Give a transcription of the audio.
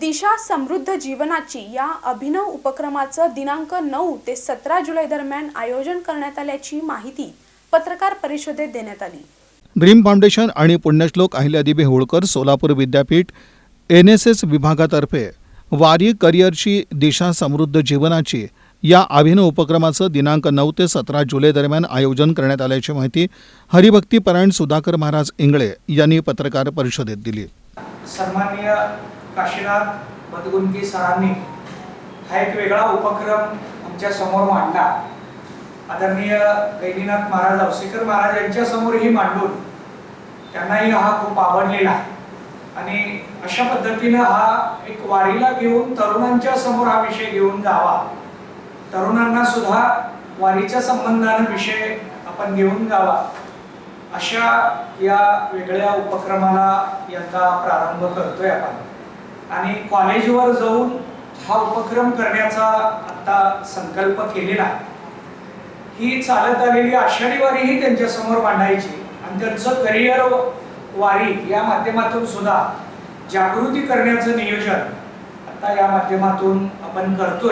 दिशा समृद्ध जीवनाची या अभिनव उपक्रमाचं दिनांक नऊ ते सतरा जुलै दरम्यान आयोजन करण्यात आल्याची माहिती पत्रकार परिषदेत देण्यात आली. ड्रीम फाउंडेशन आणि पुण्यश्लोक अहिल्यादेवी होळकर सोलापूर विद्यापीठ एन एस एस विभागातर्फे वारी करिअरची दिशा समृद्ध जीवनाची या अभिनव उपक्रमाचं दिनांक नऊ ते सतरा जुलै दरम्यान आयोजन करण्यात आल्याची माहिती हरिभक्तीपरायण सुधाकर महाराज इंगळे यांनी पत्रकार परिषदेत दिली. सन्माननीय काशीनाथ बदगुंती सरांनी हा एक वेगळा उपक्रम आमच्यासमोर मांडला. आदरणीय गैनीनाथ महाराज औसेकर महाराज यांच्या समोरही मांडून त्यांनाही हा खूप आवडलेला आहे. आणि अशा पद्धतीनं हा एक वारीला घेऊन तरुणांच्या समोर हा विषय घेऊन जावा. तरुणांना सुद्धा वारीच्या संबंधानं विषय आपण घेऊन जावा. अशा या वेगळ्या उपक्रमाला यंदा प्रारंभ करतोय आपण. आणि कॉलेजवर जाऊन हा उपक्रम करण्याचा आता संकल्प केलेला ही चालत आलेली आषाढी वारी ही मांडायची आणि त्यांचं करिअर वारी या माध्यमातून सुद्धा जागृती करण्याचं नियोजन आता या माध्यमातून आपण करतोय.